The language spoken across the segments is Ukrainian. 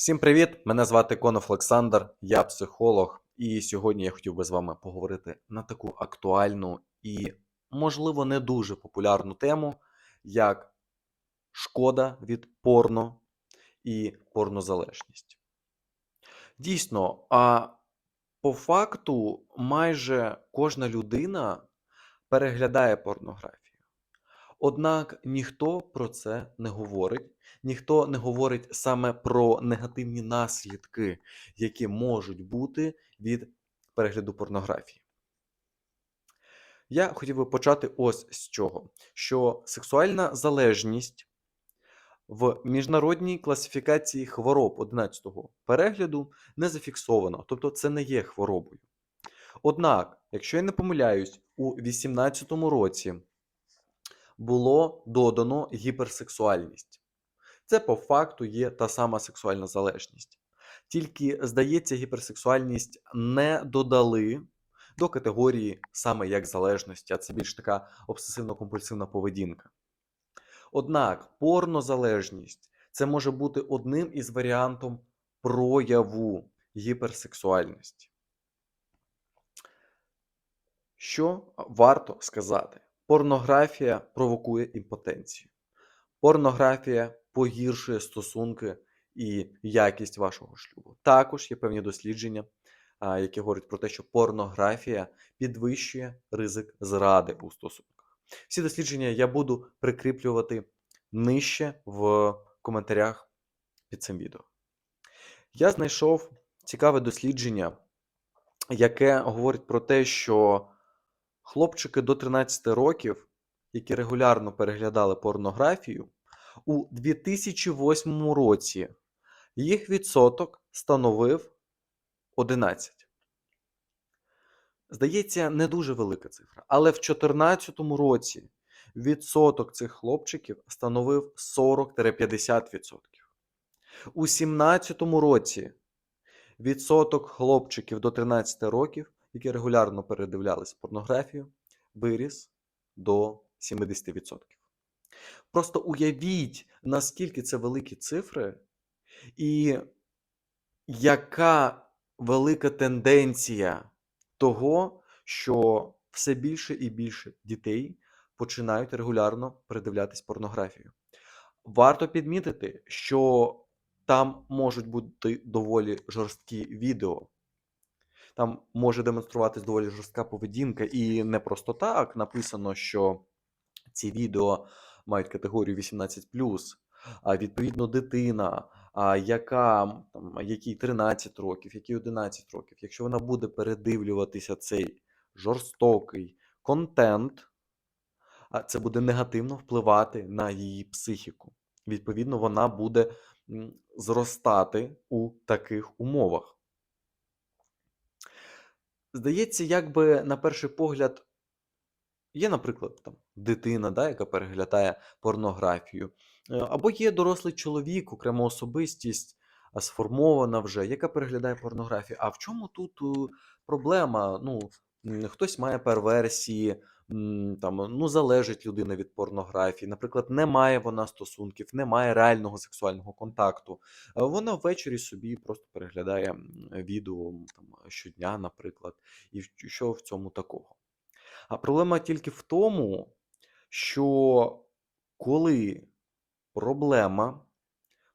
Всім привіт! Мене звати Конов Олександр, я психолог, і сьогодні я хотів би з вами поговорити на таку актуальну і, можливо, не дуже популярну тему, як шкода від порно і порнозалежність. Дійсно, а по факту майже кожна людина переглядає порнографію. Однак ніхто про це не говорить, ніхто не говорить саме про негативні наслідки, які можуть бути від перегляду порнографії. Я хотів би почати ось з чого: що сексуальна залежність в міжнародній класифікації хвороб 11-го перегляду не зафіксовано, тобто це не є хворобою. Однак, якщо я не помиляюсь, у 18-му році було додано гіперсексуальність. Це по факту є та сама сексуальна залежність. Тільки, здається, гіперсексуальність не додали до категорії саме як залежності, а це більш така обсесивно-компульсивна поведінка. Однак порнозалежність це може бути одним із варіантів прояву гіперсексуальності. Що варто сказати? Порнографія провокує імпотенцію. Порнографія погіршує стосунки і якість вашого шлюбу. Також є певні дослідження, які говорять про те, що порнографія підвищує ризик зради у стосунках. Всі дослідження я буду прикріплювати нижче в коментарях під цим відео. Я знайшов цікаве дослідження, яке говорить про те, що хлопчики до 13 років, які регулярно переглядали порнографію, у 2008 році їх відсоток становив 11. Здається, не дуже велика цифра. Але в 2014 році відсоток цих хлопчиків становив 40-50%. У 2017 році відсоток хлопчиків до 13 років, які регулярно передивлялись порнографію, виріс до 70%. Просто уявіть, наскільки це великі цифри, і яка велика тенденція того, що все більше і більше дітей починають регулярно передивлятись порнографію. Варто підмітити, що там можуть бути доволі жорсткі відео. Там може демонструватись доволі жорстка поведінка, і не просто так написано, що ці відео мають категорію 18 а відповідно дитина, яка там, якій 13 років, якій 11 років, якщо вона буде передивлюватися цей жорстокий контент, це буде негативно впливати на її психіку. Відповідно, вона буде зростати у таких умовах. Здається, якби на перший погляд Є, наприклад, там дитина, да, яка переглядає порнографію, е, або є дорослий чоловік, окрема особистість, сформована вже, яка переглядає порнографію. А в чому тут е, проблема? Ну, хтось має перверсії, там, ну, залежить людина від порнографії. Наприклад, не має вона стосунків, не має реального сексуального контакту. Вона ввечері собі просто переглядає відео там, щодня, наприклад. І що в цьому такого? А проблема тільки в тому, що коли проблема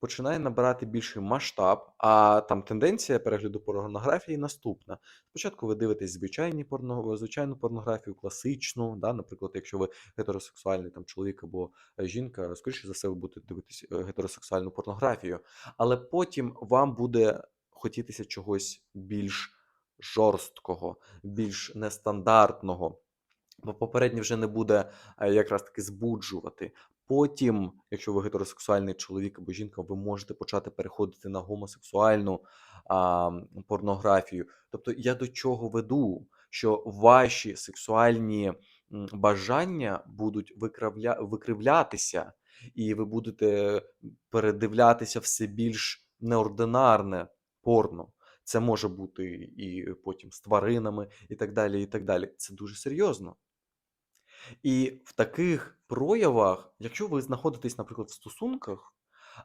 починає набирати більший масштаб, а там тенденція перегляду порнографії наступна. Спочатку ви дивитесь звичайні порно, звичайну порнографію, класичну, да, наприклад, якщо ви гетеросексуальний там, чоловік або жінка, скоріше за все, ви будете дивитись е, гетеросексуальну порнографію, але потім вам буде хотітися чогось більш жорсткого, більш нестандартного бо попереднє вже не буде е, якраз таки збуджувати. Потім, якщо ви гетеросексуальний чоловік або жінка, ви можете почати переходити на гомосексуальну а, порнографію. Тобто я до чого веду, що ваші сексуальні бажання будуть викривля... викривлятися, і ви будете передивлятися все більш неординарне порно. Це може бути і потім з тваринами, і так далі. і так далі. Це дуже серйозно. І в таких проявах, якщо ви знаходитесь, наприклад, в стосунках,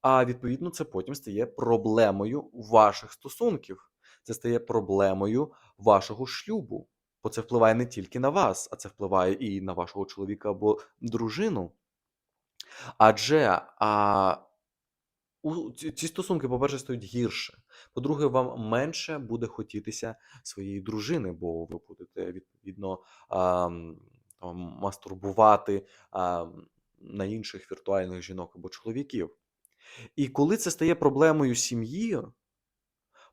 А відповідно, це потім стає проблемою ваших стосунків. Це стає проблемою вашого шлюбу. Бо це впливає не тільки на вас, а це впливає і на вашого чоловіка або дружину. Адже а, у ці, стосунки, по-перше, стають гірше. По-друге, вам менше буде хотітися своєї дружини, бо ви будете відповідно а, мастурбувати а, на інших віртуальних жінок або чоловіків. І коли це стає проблемою сім'ї,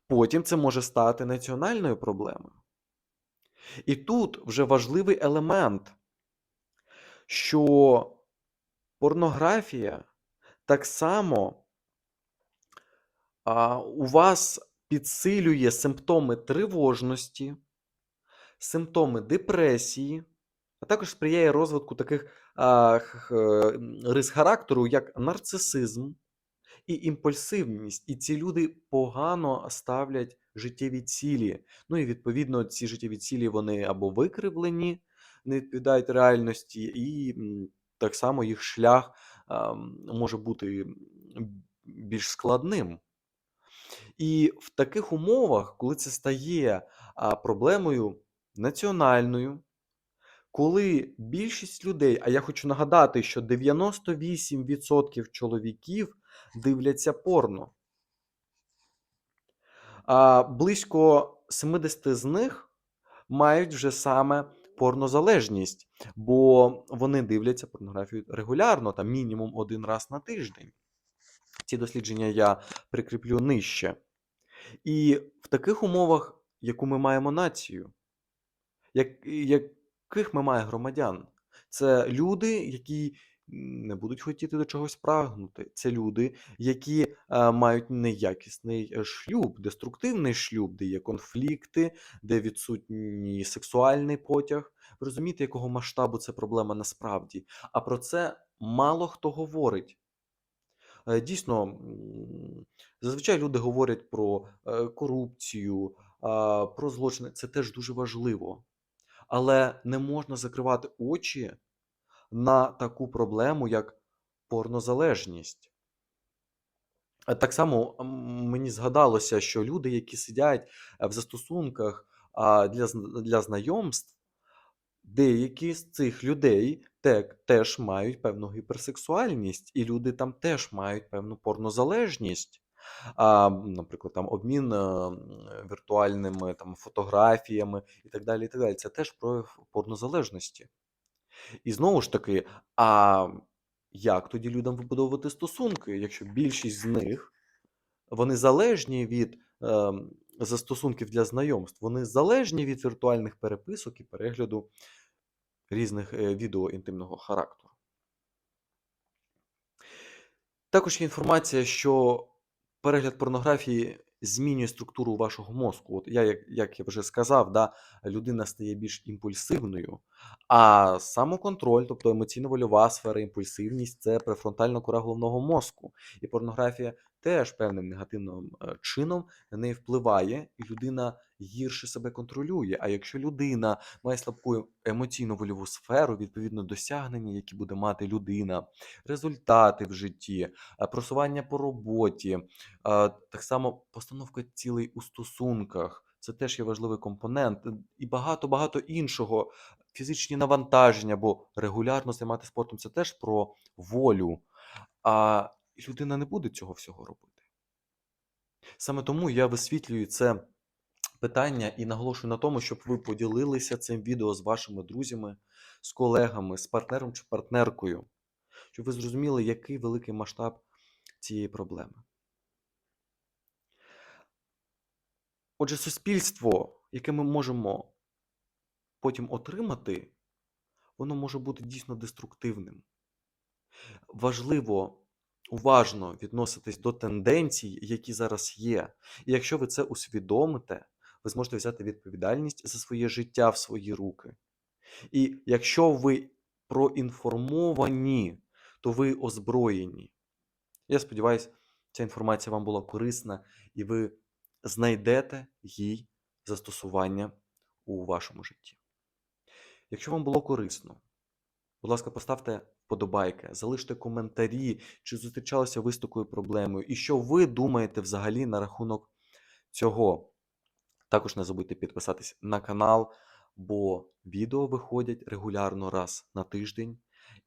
потім це може стати національною проблемою. І тут вже важливий елемент, що порнографія так само а, у вас підсилює симптоми тривожності, симптоми депресії, а також сприяє розвитку таких а, рис характеру, як нарцисизм і імпульсивність. І ці люди погано ставлять життєві цілі. Ну і відповідно ці життєві цілі вони або викривлені, не відповідають реальності, і так само їх шлях а, може бути більш складним. І в таких умовах, коли це стає проблемою національною, коли більшість людей, а я хочу нагадати, що 98% чоловіків дивляться порно, а близько 70 з них мають вже саме порнозалежність, бо вони дивляться порнографію регулярно, там мінімум один раз на тиждень. Ці дослідження я прикріплю нижче. І в таких умовах, яку ми маємо націю, як, яких ми маємо громадян? Це люди, які не будуть хотіти до чогось прагнути. Це люди, які е, мають неякісний е, шлюб, деструктивний шлюб, де є конфлікти, де відсутній сексуальний потяг. Ви розумієте, якого масштабу це проблема насправді? А про це мало хто говорить. Е, Дійсно, зазвичай люди говорять про е, корупцію, про злочини. Це теж дуже важливо. Але не можна закривати очі на таку проблему, як порнозалежність. Так само мені згадалося, що люди, які сидять е, в застосунках для, для знайомств, деякі з цих людей те- теж мають певну гіперсексуальність, і люди там теж мають певну порнозалежність. А, наприклад, там обмін е, віртуальними там, фотографіями і так далі. І так далі. Це теж прояв порнозалежності. І знову ж таки, а як тоді людям вибудовувати стосунки, якщо більшість з них вони залежні від ем, застосунків для знайомств, вони залежні від віртуальних переписок і перегляду різних е, відео інтимного характеру. Також є інформація, що перегляд порнографії змінює структуру вашого мозку. От я, як, як я вже сказав, да, людина стає більш імпульсивною, а самоконтроль, тобто емоційно-вольова сфера, імпульсивність це префронтальна кора головного мозку. І порнографія теж певним негативним е, чином на неї впливає, і людина гірше себе контролює. А якщо людина має слабку емоційно-вольову сферу, відповідно досягнення, які буде мати людина, результати в житті, просування по роботі, так само постановка цілей у стосунках. Це теж є важливий компонент, е, і багато-багато іншого. Фізичні навантаження, бо регулярно займатися спортом це теж про волю. А людина не буде цього всього робити. Саме тому я висвітлюю це питання і наголошую на тому, щоб ви поділилися цим відео з вашими друзями, з колегами, з партнером чи партнеркою, щоб ви зрозуміли, який великий масштаб цієї проблеми. Отже, суспільство, яке ми можемо потім отримати, воно може бути дійсно деструктивним. Важливо уважно відноситись до тенденцій, які зараз є. І якщо ви це усвідомите, ви зможете взяти відповідальність за своє життя в свої руки. І якщо ви проінформовані, то ви озброєні. Я сподіваюся, ця інформація вам була корисна, і ви знайдете їй застосування у вашому житті. Якщо вам було корисно, будь ласка, поставте вподобайки, залиште коментарі, чи зустрічалися ви з такою проблемою, і що ви думаєте взагалі на рахунок цього. Також не забудьте підписатись на канал, бо відео виходять регулярно раз на тиждень.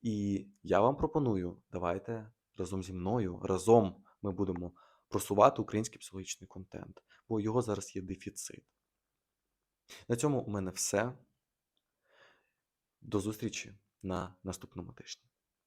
І я вам пропоную, давайте разом зі мною, разом ми будемо просувати український психологічний контент, бо його зараз є дефіцит. На цьому у мене все. До зустрічі на наступному тижні.